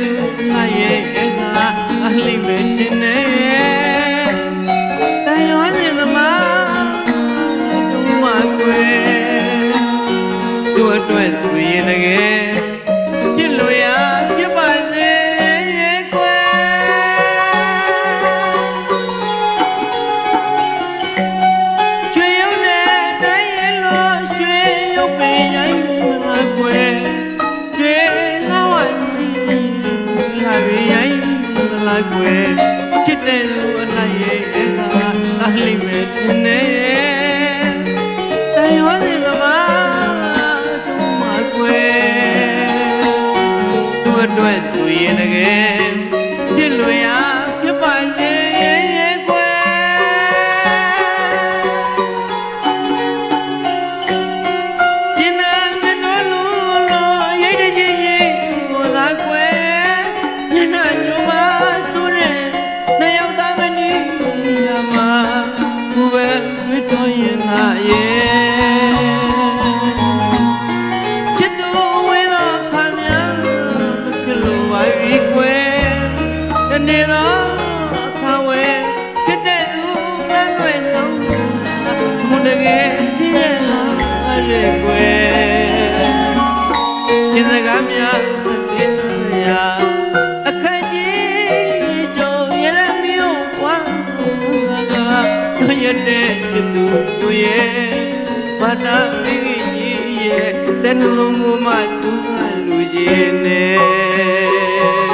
တဲ့သူငါရဲ့အသာအလိမ့်မဲ့တင်နေတန်ရွာနေသမားသူမကွယ်သူအတွက်သူရင်တကယ် အတွက်သူရင်တကယ် ကွယ်ကျင်စကားများသိရာအခက်ကြီးကြုံရတဲ့မြို့ဝမ်းကတို့ရတဲ့သူတို့ရဲ့ဘာသာကြီးကြီးရဲ့တဏှလုံးကိုမှသူလူချင်းနဲ့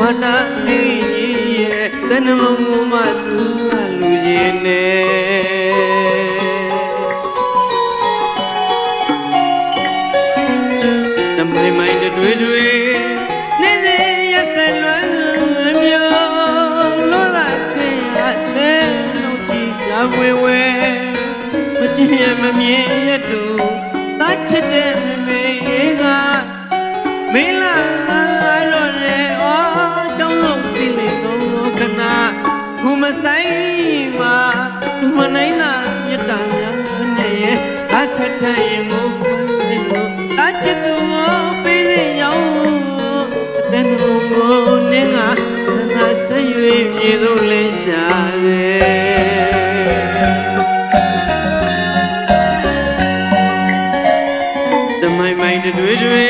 ဘာသာလေးကြီးရဲ့တဏှလုံးကိုမှသူကလူချင်းနဲ့တမိုင်မိုင်တွေတွေနေနေရက်ဆက်လွမ်းမျိုးလောလာခင်ရတဲ့လုံးကြည့်ကြဝဲဝဲမကြည့်ရမမြင်ရတူတတ်ချစ်တဲ့မေကမင်း ခုမဆိုင်မှာသူမနိုင်တာမြတ်တာများနဲ့ရဲ့အထထရင်ကိုတတ်ချစ်သူကိုပေးစေရောင်းအတဲ့လုံးကိုနင်းကငါဆက်ရွေမြေသို့လဲရှာတယ်တမိုင်မိုင်တွေတွေ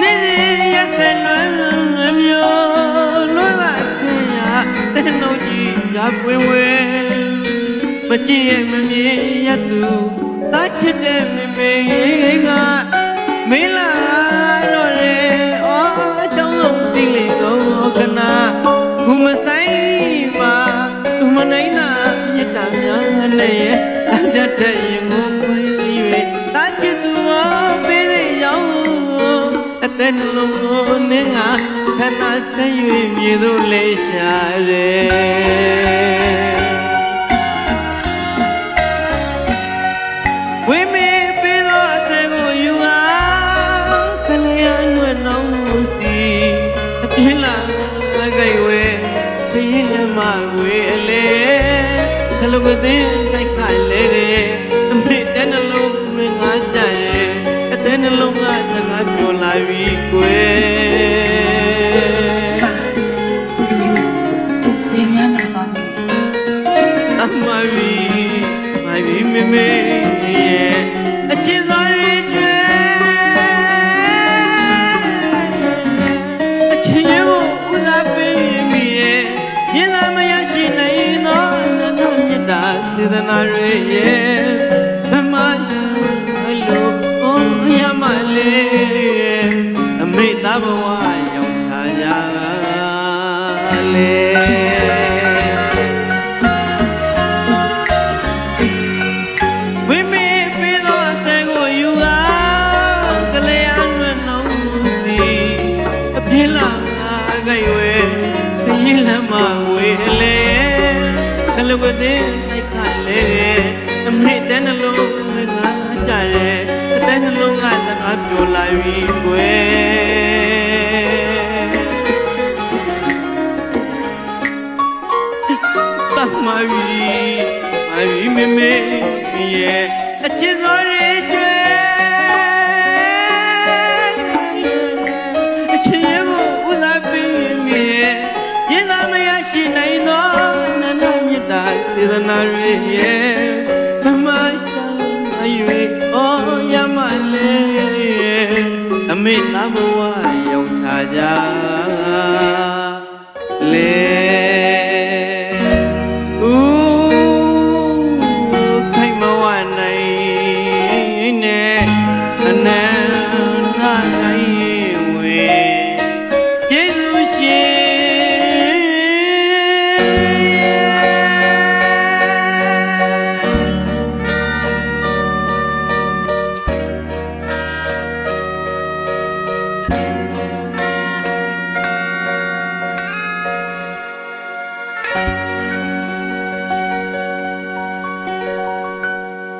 နေနေရက်ဆက်လွမ်းမျိုးလွမ်းလာခင်ရ တဲ့နှုတ်ကြီးကပွင့်ဝဲမကြည့်ရမမြင်ရသူသာချစ်တဲ့မမေကမင်းလာတော့ရဲအော်အကြောင်းလုံးသိလေတော့ခဏခုမဆိုင်ပါသူမနိုင်တာမြတ်တာများနဲ့အတတ်တဲ့ရင်ကိုပွင့်၍သာချစ်သူကိုပေးတဲ့ရောက်အသက်လုံးကိုနင်း ကခဏဆက်၍မြေသို့လေရှာတယ်ဝိမေပေသောအသက်ကိုယူကားခလျာနှွဲ့နှောင်းမှုစီအပြင်းလာကြိုက်ဝဲခရင်လမဝေအလေခလုကသိတိုက်ခိုင်လေတဲ့အမေတဲ့နှလုံးမင်းငါကြရဲ့အတဲ့နှလုံးကစကားပြောလာပြီကွယ် သနာတွေရဲ့သမရှင်မလို့ဘုံရမလေးအမိတ်သားဘဝရောက်လာကြလေလဝတဲ့ အိုက်ခလေအမေတဲ့နှလုံးငါကြရဲအတဲ့နှလုံးကစကားပြောလာပြီကွယ် သမရှာအယွေဩရမလေအမေနာဘဝရောက်ထားကြလေဦးခိုင်မဝနိုင်နဲ့အနန္